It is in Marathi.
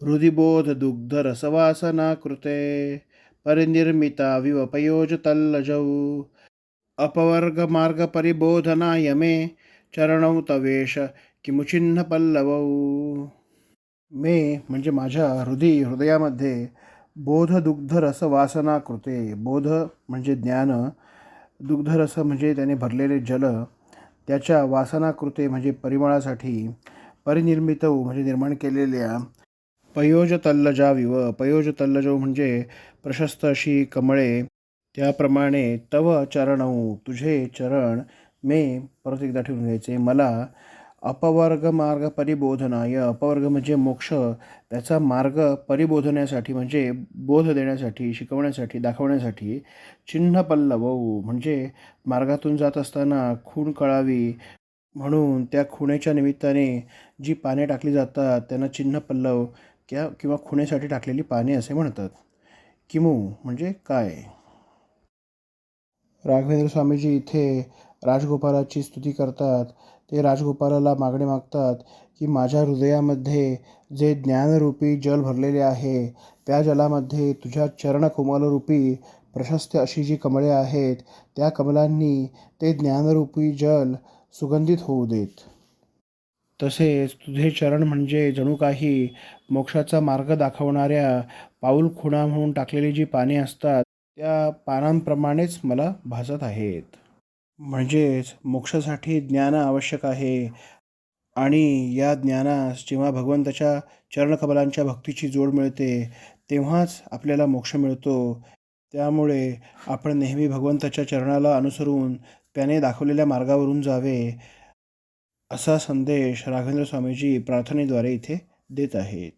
हृदिबोधदुग्धरसवासना कृते परिनिर्मिता विवपयोजतल्लजौ अपवर्गमार्गपरिबोधनाय मे चरणौ तवेश किमुचिन्हपल्लवौ मे म्हणजे माझ्या हृदय हृदयामध्ये बोधदुग्धरस वासना कृते बोध म्हणजे ज्ञान दुग्धरस म्हणजे त्याने भरलेले जल त्याच्या वासनाकृते म्हणजे परिमळासाठी परिनिर्मितौ म्हणजे निर्माण केलेल्या पयोज तल्लजाविव पयोज तल्लजौ म्हणजे प्रशस्त अशी कमळे त्याप्रमाणे तव चरणऊ तुझे चरण मे परत एकदा ठेवून घ्यायचे. मला अपवर्ग मार्ग परिबोधनाय अपवर्ग म्हणजे मोक्ष. त्याचा मार्ग परिबोधण्यासाठी म्हणजे बोध देण्यासाठी शिकवण्यासाठी दाखवण्यासाठी चिन्ह पल्लवऊ म्हणजे मार्गातून जात असताना खूण कळावी म्हणून त्या खुणेच्या निमित्ताने जी पाने टाकली जातात त्यांना चिन्ह पल्लव क्या किंवा खुण्यासाठी टाकलेली पाने असे म्हणतात. किमू म्हणजे काय? राघवेंद्र स्वामीजी इथे राजगोपालाची स्तुती करतात. ते राजगोपालाला मागणे मागतात की माझ्या हृदयामध्ये जे ज्ञानरूपी जल भरलेले आहे त्या जलामध्ये तुझ्या चरणकोमलरूपी प्रशस्त अशी जी कमळे आहेत त्या कमलांनी ते ज्ञानरूपी जल सुगंधित होऊ देत. तसेच तुझे चरण म्हणजे जणू काही मोक्षाचा मार्ग दाखवणाऱ्या पाऊल खुणा म्हणून टाकलेली जी पाने असतात त्या पानांप्रमाणेच मला भासत आहेत. म्हणजेच मोक्षासाठी ज्ञान आवश्यक आहे आणि या ज्ञानास जेव्हा भगवंताच्या चरणकमलांच्या भक्तीची जोड मिळते तेव्हाच आपल्याला मोक्ष मिळतो. त्यामुळे आपण नेहमी भगवंताच्या चरणाला अनुसरून त्याने दाखवलेल्या मार्गावरून जावे. असा संदेश राघवेंद्र स्वामीजी प्रार्थनेद्वारे इथे देत आहेत.